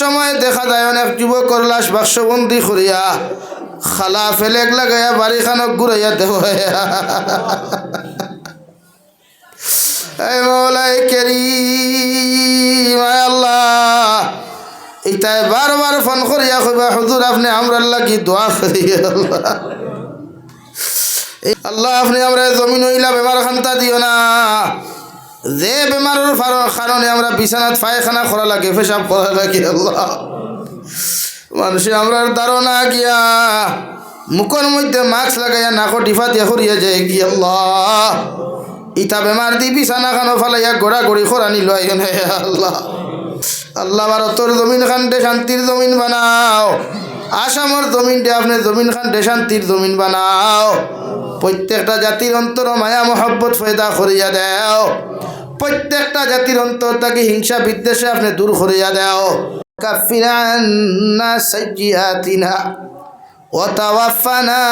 সময় দেখা যায় অনেক যুবকর লাশ বাক্সবন্দি করিয়া খালা ফেলেক লাগাইয়া বাড়িখানক ঘুরাইয়া দেহ আল্লাহ। ইতাই ফোন কইবা আপনি আমরা আল্লাহ। আপনি জমিন হইলা বেমার খান্তা দিও না। যে বেমারের কারণে আমরা বিছানাত পায়খানা করা লাগে, পেশাব করা লাগে, আল্লাহ। মানুষে আমরার ধারণা গিয়া মুখের মধ্যে মাস্ক লাগাইয়া নাকো ডিফা দিয়া করিয়া যায় কি আল্লাহ। ইটা বেমার দি বিছানা খানো ফালাইয়া গোড়া গড়ি খরানি লয় আল্লাহ। আল্লাহ ভারতর জমিন খানটে শান্তির জমিন বানাও। আসামর জমিনটে আপনি জমিন খানটে শান্তির জমিন বানাও। প্রত্যেকটা জাতির অন্তর মায়া, মহব্বত, ফয়দা করিয়া দেও। প্রত্যেকটা জাতির অন্তর তাকে হিংসা বিদ্বেষে আপনি দূর করিয়া দেও কাফির আন্না সাইয়্যাতিনা وتوفنا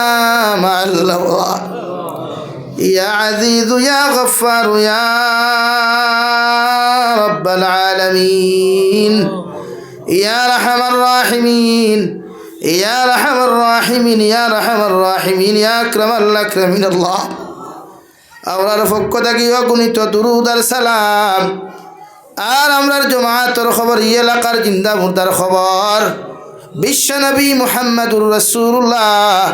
مع الأبرار يا عزيز يا غفار يا رب العالمين يا رحم الراحمين يا رحم الراحمين يا رحم الراحمين يا أكرم الأكرمين الله আমরার পক্ষ থেকে অগণিত দুরুদ আর সালাম। আর আমরার জমাতর খবর ই এলাকার জিন্দা মুর্দার খবর। বিশ্বনবী মুহাম্মদুর রসুল্লাহ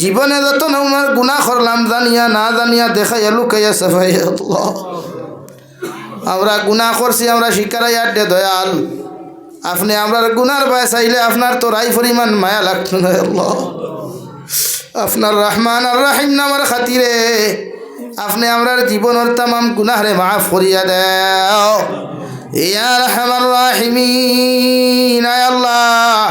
জীবনে যত নৌনার গুনাহ করলাম, জানিয়া না জানিয়া দেখাইয়া লুকাইয়া সাফাইয়া আমরা গুণা করছি, আমরা শিকারাই আড্ডে দয়াল। আপনি আমরা গুনার বায় চাইলে আপনার তো রাই পরিমাণ মায়া লাগতো না আপনার রহমান আর রাহিম নামার খাতিরে আপনি আমরার জীবনের তামাম গুনাহরে মাফ করিয়া ইয়া রহমান রাহিমিন আল্লাহ।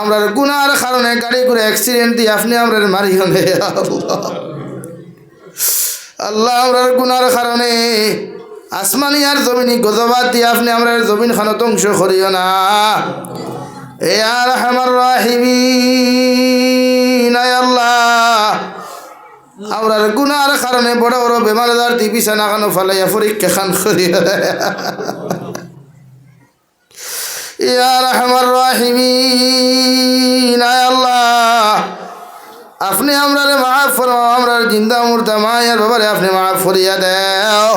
আমরার গুনার কারণে গাড়ি করে অ্যাক্সিডেন্ট দিয়ে আপনি আমরার আল্লাহ। আল্লাহ, আমরার গুনার কারণে আসমানি আর জমিনি গজবাদ দিয়ে আপনি আমরার জমিন খানো ধ্বংস করিও না। এ আর আমার রাহিমিন আল্লাহ। আমরার গুনার কারণে বড় বড় বেমার আজার দি বিছানা খানো ফালাইয়া পরীক্ষা খান করিয়া ইয়া রহমান রাহিমিন আল্লাহ। আপনি আমরারে মাফ ফরমাও আমরার জিন্দা মুর্দা মায়ের বাবারে আপনি মাফ ফরিয়া দেও।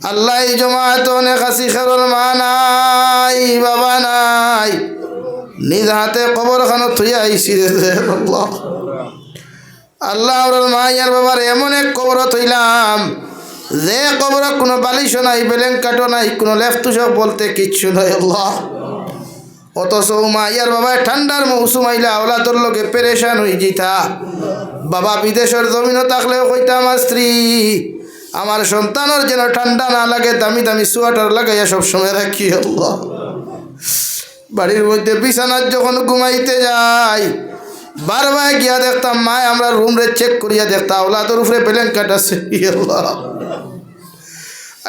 আল্লাহ এই জমাত অনেক আসি খেরোর মা নাই, বাবা নাই। নিজ হাতে কবর খানো থুই আইসি রে আল্লাহ। আমরার মায়ের বাবার এমন এক কবর থইলাম, যে কবর কোনো বালিশও নাই বেলেন কাটো নাই, কোনো লেফটুসও বলতে কিচ্ছু নাই, আল্লাহ। অথচ মাইয়ার বাবা ঠান্ডার মৌসুম আইলে, আওলাদর লোকে পেরেশান হয়ে যেতা বাবা বিদেশের জমিনও থাকলেও কইতা আমার স্ত্রী আমার সন্তানের যেন ঠান্ডা না লাগে, দামি দামি সোয়াটার লাগাইয়া সবসময় রাখি, আল্লাহ। বাড়ির মধ্যে বিছানার যখন ঘুমাইতে যাই, বারবার গিয়া দেখতাম মায় আমরা রুম রে চেক করিয়া দেখতাম, আওলাদর উপরে বেলেন কাটাছে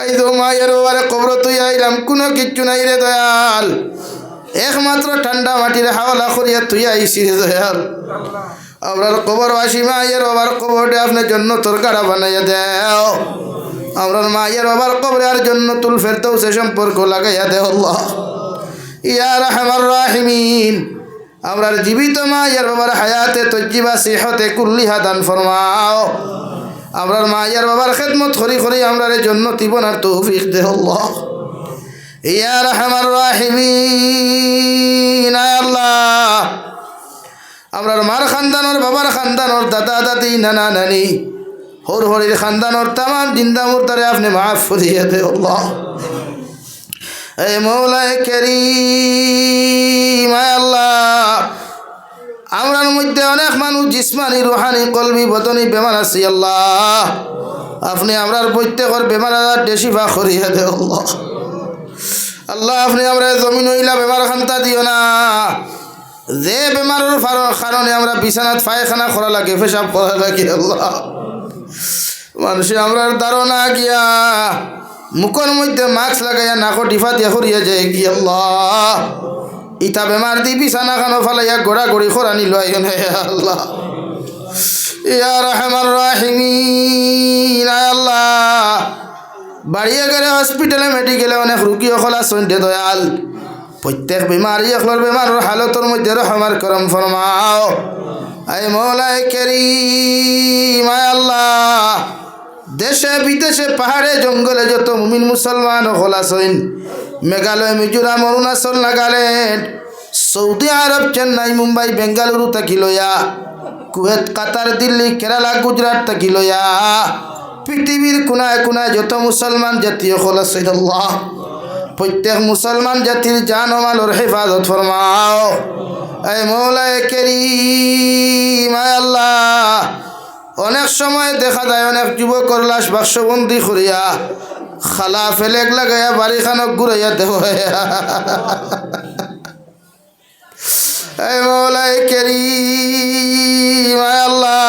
এই তো মায়ের বাবারে কবর তুই আইলাম, কোনো কিচ্ছু নাই রে দয়াল। একমাত্র ঠান্ডা মাটির হাওলা করিয়া তুই আইসি রে দয়াল। আমরার কবর আসি মায়ের বাবার কবরটা আপনার জন্য তোর গাড়া বানাইয়া দেও। আমরার মায়ের বাবার কবরে আর জন্য তুল ফেরতেও সে সম্পর্ক লাগাইয়া দে আল্লাহ। ইয়া রহমার রাহিমিন। আমরার জীবিত মায়ের বাবার হায়াতে তজ্জিবা সিহতে, কুল্লিহা দান ফরমাও। আমরার মায়ের বাবার খেদমত করি করি আমরার জন্য তিবনার তৌফিক দে আল্লাহ। ইয়া রহমার রাহিমিন আল্লাহ। আমরার মার খানদানোর বাবার খানদানোর দাদা, দাদি, নানা, নানি। হর হরির খানদানোর তামাম জিন্দা মুর্দারে আপনি মাফ করিয়ে দে আল্লাহ। এ মৌলায় আয় আল্লাহ। আমরার মধ্যে অনেক মানুষ জিসমানি, রুহানি, কলবি, বদনি বেমার আছি আল্লাহ। আপনি আমরার প্রত্যেকের বেমার আজার ডেসিফা করিয়া দে আল্লাহ। আপনি আমরা জমিন হইলা বেমার খান্তা দিও না। যে বেমারের কারণে আমরা বিছানাত পায়খানা করা লাগে, পেশাব করা লাগে, আল্লাহ। মানুষে আমরার ধারণা গিয়া মুখের মধ্যে মাস্ক লাগাইয়া নাকো ডিফা দিয়া করিয়া যায় কি আল্লাহ। ইতা বেমার দি বিছানা খানো ফালাইয়া গোড়া গড়ি খোরানি লয় আল্লাহ। বাড়িয়ে গেলে হসপিটালে মেডিকেলে অনেক রুগী অকল দে দয়াল। প্রত্যেক বেমারি অকলের বেমারের হালতর মধ্যে রহমার করম ফরমাও। আই মৌলাই কেরিম, আয় আল্লাহ। দেশে বিদেশে পাহাড়ে জঙ্গলে যত মুমিন মুসলমান হল আসইন মেঘালয়, মিজোরাম, অরুণাচল, নাগাল্যান্ড, সৌদি আরব, চেন্নাই, মুম্বাই, বেঙ্গালুরু থাকি লইয়া, কুয়েত, কাতার, দিল্লি, কেরালা, গুজরাট থাকি লইয়া, পৃথিবীর কোনায় কোনায় যত মুসলমান জাতীয় হল আসইন আল্লাহ। প্রত্যেক মুসলমান জাতির জান ও হেফাজত ফরমাও। এই মৌলায় কেরিম, আয় আল্লাহ। অনেক সময় দেখা যায় অনেক যুবকর লাশ বাক্সবন্দি করিয়া খালা ফেলেক লাগাইয়া বাড়িখানক ঘুরাইয়া এই মৌলাই আয় আল্লাহ।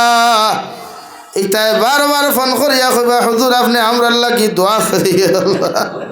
ইতাই বারবার ফোন করিয়া কইবা, হুজুর, আপনি আমরা লাগি দোয়া আল্লাহ।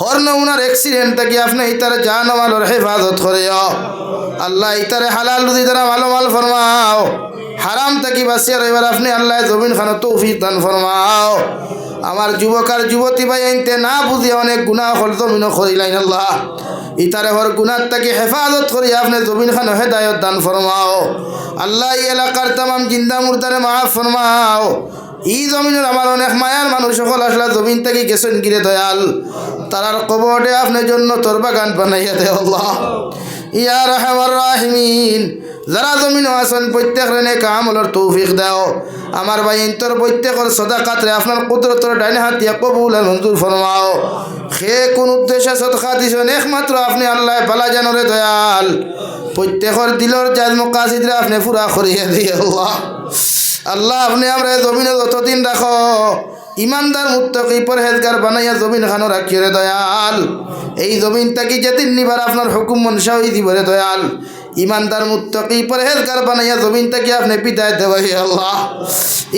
হর্ন উনার অ্যাক্সিডেন্ট থেকে আপনি ইতারে জান মালোর হেফাজত করিও আল্লাহ ইতারে হালাল রুদি দ্বারা ভালো মাল ফরমাও, হারাম থেকে বাঁচিয়ে এবার আপনি আল্লাহ জমিন খানো তৌফিক দান ফরমাও। আমার যুবক আর যুবতী ভাই, আইনতে না বুঝিয়ে অনেক গুণা হল জমিন করিলাইন আল্লাহ। ইতারে হর গুনার তাকে হেফাজত করি আপনি জমিন খানো হেদায়ত দান ফরমাও। আল্লাহ এলাকার তাম জিন্দা মুর্দারে মাফ ফরমাও। ই জমিনের আমার অনেক মায়ার মানুষ সকল আসলা জমিন থেকে গেছেন গিরে দয়াল। তারার কবরে আপনার জন্য তোর বাগান বানাইয়া দে আল্লাহ। ইয়া রহমান রাহিমিন। যারা জমিন আছেন, প্রত্যেক রেনে কামলর তৌফিক দাও। আমার ভাই ইন্তর প্রত্যেকের সদা কাতরে আপনার কুদরতর ডাইনে হাত দিয়া কবুল মঞ্জুর ফরমাও। সে কোন উদ্দেশ্যে সদকা দিছেন? একমাত্র আপনি আল্লাহ পালা জানরে দয়াল। প্রত্যেকের দিলর জাজ মকাশিদরে আপনি পুরা করিয়ে দিয়ে আল্লাহ, আপনি আমরা জমিনে যতদিন রাখো ইমানদার মুত্তকি পরহেজগার বানাইয়া জমিন খানো রাখিয়ে রে দয়াল। এই জমিন তাকে যেদিন নিবার আপনার হুকুম মনসা হই দিব রে দয়াল। ইমানদার মুত্তকি পরহেজগার বানাইয়া জমিন তাকে আপনি পিতায় দেবাই আল্লাহ।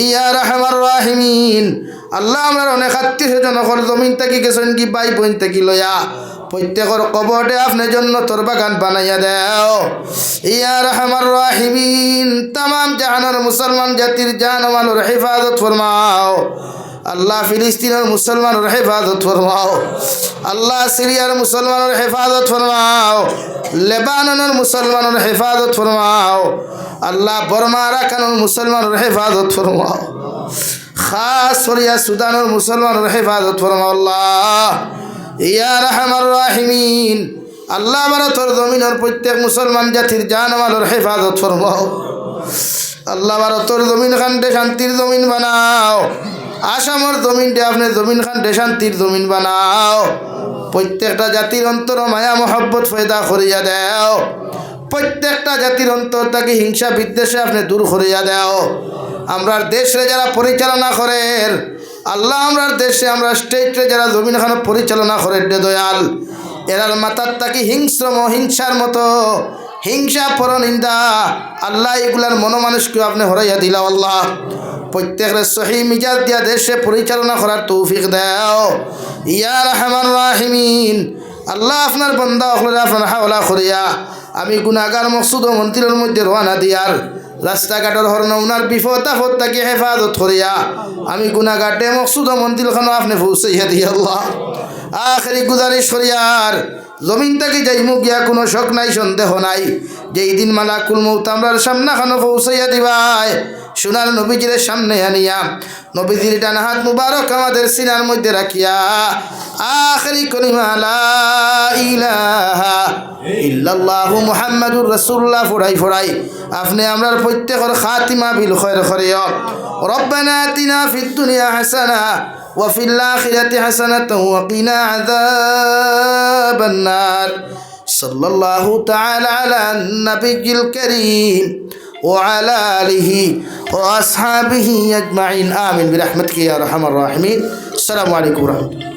ইয়া রহমার রাহিমিন আল্লাহ আমার অনেক আত্মীয় স্বজন জমিন তাকি গেছেন কি বাই বোন তাকি লয়া। প্রত্যেকের কবরে আপনার জন্য তোর বাগান বানাইয়া দেও। ইয়া রহমার রাহিমিন তাম জাহানোর মুসলমান জাতির জান মানোর হেফাজত ফরমাও। আল্লাহ ফিলিস্তিনের মুসলমানের হেফাজত ফরমাও। আল্লাহ সিরিয়ার মুসলমানের হেফাজত ফরমাও। লেবাননের মুসলমানের হেফাজত ফরমাও। আল্লাহ বর্মা রাখানোর মুসলমানের হেফাজত ফরমাও। খাস করিয়া সুদানের মুসলমানের হেফাজত ফরমাও আল্লাহ। ইয়া রহমার রাহিমিন, আল্লাহ ভারতর জমিনের প্রত্যেক মুসলমান জাতির জান মালের হেফাজত ফরমাও। আল্লাহ ভারতর জমিন খান্ডে শান্তির জমিন বানাও। আসামর জমিনটা আপনি জমিন খান্ডে শান্তির জমিন বানাও। প্রত্যেকটা জাতির অন্তর মায়া মহব্বত ফয়দা করিয়া দেও। প্রত্যেকটা জাতির অন্তর তাকে হিংসা বিদ্বেষে আপনি দূর করিয়া দেও। আমরার দেশে যারা পরিচালনা করেন আল্লাহ আমরার দেশে আমরা স্টেটে যারা জমিন খানো পরিচালনা করে দয়াল, এরার মাথার তাকে হিংস্র হিংসার মতো। হিংসা, পরনিন্দা, আল্লাহ এগুলার মনোমানুষকে আপনি হরাইয়া দিলা আল্লাহ। প্রত্যেকের সহি মিজাজ দিয়া দেশে পরিচালনা করার তৌফিক দেও। ইয়া রহমান রাহিমিন। আল্লাহ আপনার বন্দা আপনার হাওলা করিয়া, আমি গুণাগার মকসুদ ও মন্দিরের মধ্যে রওনা দিয়ার। রাস্তাঘাটের হরণ উনার বিপদ আফত তাকে হেফাজত করিয়া আমি গুনাঘাটে মকসুদ মন্দির খান আপনি পৌঁছাইয়া দিয়ে আল্লাহ। আখরি গুজারিশ করিয়ার জমিন থেকে যাইমু গিয়া কোনো শখ নাই, সন্দেহ নাই। যেই দিন মালাকুল মৌত সামনা খানো পৌঁছাইয়া দিবাই। সোনার নবীজির সামনে আনিয়া নবীজির ডান হাত মুবারক আমাদের সিনার মধ্যে রাখিয়া আখরি কলিমা লা ইলাহা ইল্লাল্লাহু মুহাম্মাদুর রাসূলুল্লাহ ফড়াই ফড়াই আপনি আমরার প্রত্যেকের খাতিমা বিল খৈর খরিয় রব্বানা আতিনা ফিদ দুনিয়া হাসানা وفي الآخرة حسنة وقنا عذاب النار صلى الله تعالى على النبي الكريم وعلى آله وأصحابه أجمعين. آمين. برحمتك يا أرحم الراحمين. السلام عليكم ورحمة الله.